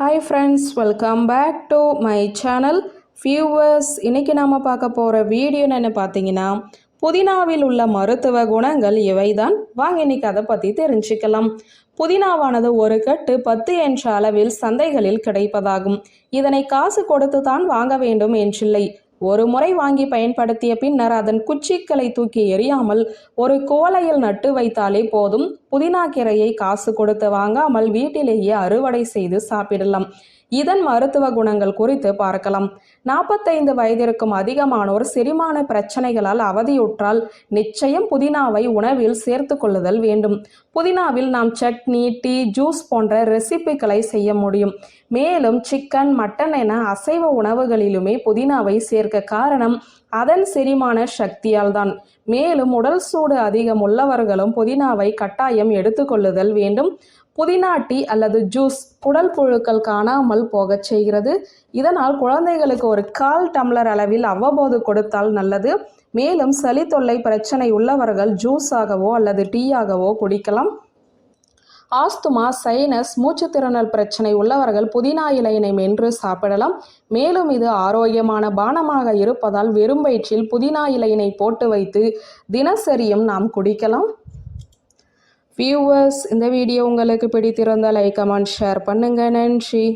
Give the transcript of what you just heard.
Hi friends welcome back to my channel viewers இன்றைக்கி நாம் பார்க்க போகிற வீடியோ என்னென்னு பார்த்தீங்கன்னா புதினாவில் உள்ள மருத்துவ குணங்கள் இவைதான். வாங்க இன்னைக்கு அதை பற்றி தெரிஞ்சுக்கலாம். புதினாவானது ஒரு கட்டு பத்து என்ற அளவில் சந்தைகளில் கிடைப்பதாகும். இதனை காசு கொடுத்து தான் வாங்க வேண்டும் என்றில்லை. ஒரு முறை வாங்கி பயன்படுத்திய பின்னர் அதன் குச்சிக்களை தூக்கி எறியாமல் ஒரு கோலையில் நட்டு வைத்தாலே போதும். புதினா கீரையை காசு கொடுத்து வாங்காமல் வீட்டிலேயே அறுவடை செய்து சாப்பிடலாம். இதன் மருத்துவ குணங்கள் குறித்து பார்க்கலாம். நாற்பத்தைந்து வயதிற்கும் அதிகமானோர் செரிமான பிரச்சனைகளால் அவதியுற்றால் நிச்சயம் புதினாவை உணவில் சேர்த்து கொள்ளுதல் வேண்டும். புதினாவில் நாம் சட்னி டீ ஜூஸ் போன்ற ரெசிபிகளை செய்ய முடியும். மேலும் சிக்கன் மட்டன் என அசைவ உணவுகளிலுமே புதினாவை சேர்க்க காரணம் அதன் செரிமான சக்தியால் தான் மேலும் உடல் சூடு அதிகம் உள்ளவர்களும் புதினாவை கட்டாயம் எடுத்துக்கொள்ளுதல் வேண்டும். புதினா டீ அல்லது ஜூஸ் குடல் புழுக்கள் காணாமல் போகச் செய்கிறது. இதனால் குழந்தைகளுக்கு ஒரு கால் டம்ளர் அளவில் அவ்வப்போது கொடுத்தால் நல்லது. மேலும் சளி தொல்லை பிரச்சனை உள்ளவர்கள் ஜூஸாகவோ அல்லது டீயாகவோ குடிக்கலாம். ஆஸ்துமா சைனஸ் மூச்சுத்திறனல் பிரச்சனை உள்ளவர்கள் புதினா இலையினை மென்று சாப்பிடலாம். மேலும் இது ஆரோக்கியமான பானமாக இருப்பதால் வெறும் வயிற்றில் புதினா இலையினை போட்டு வைத்து தினசரியும் நாம் குடிக்கலாம். வியூவர்ஸ் இந்த வீடியோ உங்களுக்கு பிடித்திருந்தால் லைக் கமெண்ட் ஷேர் பண்ணுங்கள் நன்றி.